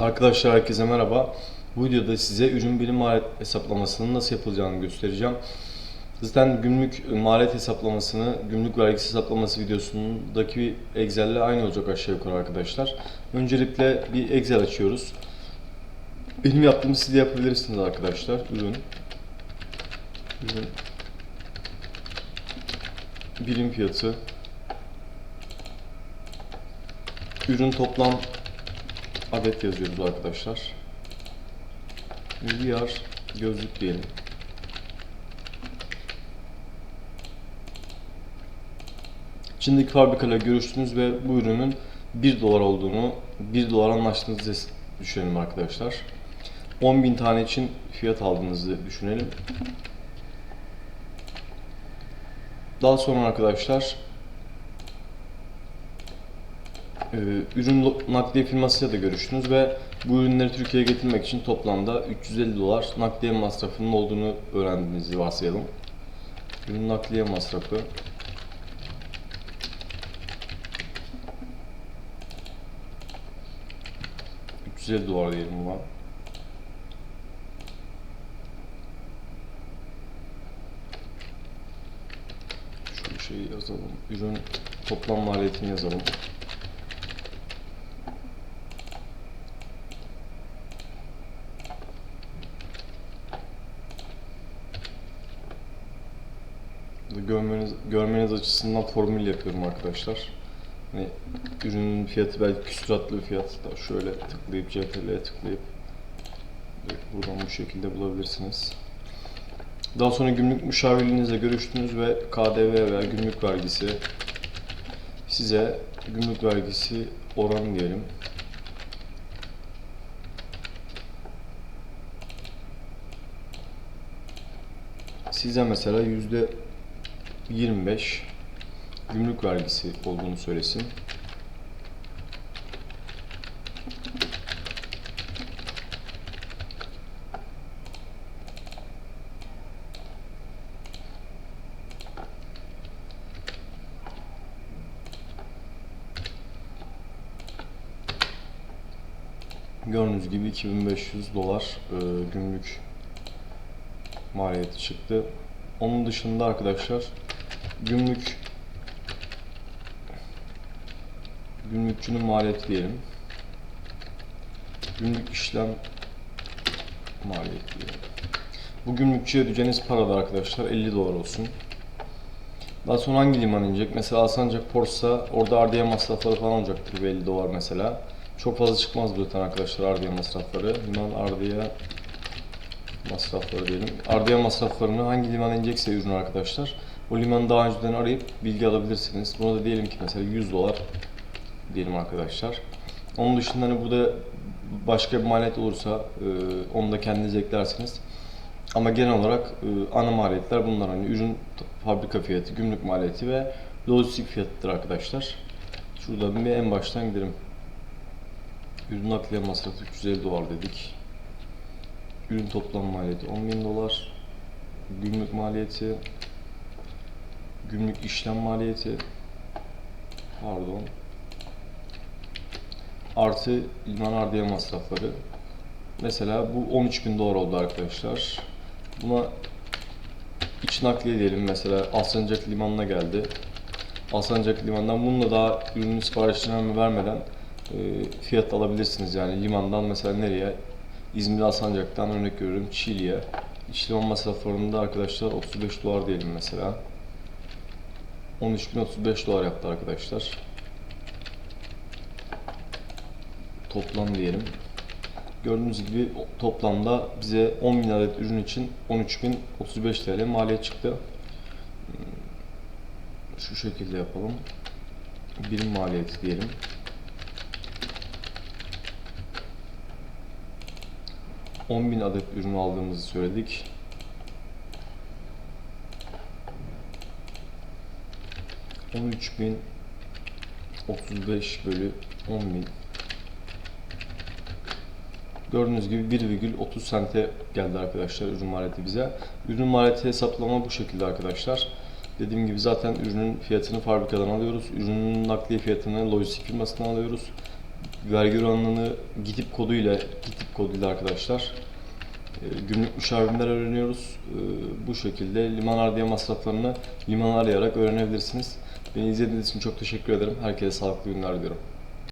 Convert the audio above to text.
Arkadaşlar herkese merhaba. Bu videoda size ürün birim maliyet hesaplamasının nasıl yapılacağını göstereceğim. Zaten gümrük maliyet hesaplamasını, gümrük vergisi hesaplaması videosundaki Excel'le aynı olacak aşağı yukarı arkadaşlar. Öncelikle bir Excel açıyoruz. Benim yaptığımı siz de yapabilirsiniz arkadaşlar. Ürün. Ürün. Birim fiyatı. Ürün toplam adet yazıyoruz arkadaşlar. VR gözlük diyelim. Çin'deki fabrikayla görüştünüz ve bu ürünün 1 dolar olduğunu, 1 dolar anlaştığınızı düşünelim arkadaşlar. 10.000 tane için fiyat aldığınızı düşünelim. Daha sonra arkadaşlar e, ürün nakliye firmasıyla da görüştünüz ve bu ürünleri Türkiye'ye getirmek için toplamda 350 dolar nakliye masrafının olduğunu öğrendiğinizi varsayalım. Ürün nakliye masrafı ...350 dolar diyelim buna. Şu şeyi yazalım. Ürün toplam maliyetini yazalım. Görmeniz görmeniz açısından formül yapıyorum arkadaşlar. Hani ürünün fiyatı belki küsuratlı bir fiyat. Da şöyle tıklayıp CTRL'ye tıklayıp buradan bu şekilde bulabilirsiniz. Daha sonra gümrük müşavirliğinizle görüştünüz ve KDV veya gümrük vergisi size gümrük vergisi oranı diyelim. Size mesela yüzde 25 gümrük vergisi olduğunu söylesin. Gördüğünüz gibi 2500 dolar e, gümrük maliyeti çıktı. Onun dışında arkadaşlar gümrük gümrükçünün maliyeti diyelim. Gümrük işlem maliyeti diyelim. Bu gümrükçüye ödeyeceğiniz para da arkadaşlar 50 dolar olsun. Daha sonra hangi liman inecek? Mesela Alsancak Port'sa orada ardiye masrafları falan olacaktır 50 dolar mesela. Çok fazla çıkmaz zaten arkadaşlar ardiye masrafları. Liman ardiye masrafları diyelim. Ardiye masraflarını hangi liman inecekse ürün arkadaşlar. O limanı daha önceden arayıp bilgi alabilirsiniz. Buna da diyelim ki mesela 100 dolar diyelim arkadaşlar. Onun dışında hani burada başka bir maliyet olursa e, onu da kendiniz eklersiniz. Ama genel olarak e, ana maliyetler bunlar hani ürün fabrika fiyatı, gümrük maliyeti ve lojistik fiyatıdır arkadaşlar. Şuradan bir en baştan gidelim. Ürün nakliye masrafı 350 dolar dedik. Ürün toplam maliyeti 10.000 dolar. Gümrük maliyeti Gümrük işlem maliyeti pardon. Artı liman ardiye masrafları. Mesela bu 13.000 dolar oldu arkadaşlar. Buna iç nakliye diyelim. Mesela Alsancak limanına geldi. Alsancak limandan bununla daha ürünün siparişini vermeden e, fiyat alabilirsiniz. Yani limandan mesela nereye İzmir Alsancak'tan örnek veriyorum Çiğli'ye işlem masraflarında arkadaşlar 35 dolar diyelim mesela 13.035 dolar yaptı arkadaşlar. Toplam diyelim. Gördüğünüz gibi toplamda bize 10.000 adet ürün için 13.035 TL maliyet çıktı. Şu şekilde yapalım. Birim maliyeti diyelim. ...10.000 adet ürün aldığımızı söyledik. 13.035 bölü 10.000 Gördüğünüz gibi 1,30 sente geldi arkadaşlar ürün maliyeti bize. Ürün maliyeti hesaplama bu şekilde arkadaşlar. Dediğim gibi zaten ürünün fiyatını fabrikadan alıyoruz. Ürünün nakliye fiyatını lojistik firmasından alıyoruz. Vergi oranını GİTİP koduyla, GİTİP koduyla arkadaşlar e, günlük müşavirler öğreniyoruz. E, Bu şekilde liman ardiye masraflarını liman arayarak öğrenebilirsiniz. Beni izlediğiniz için çok teşekkür ederim. Herkese sağlıklı günler diliyorum.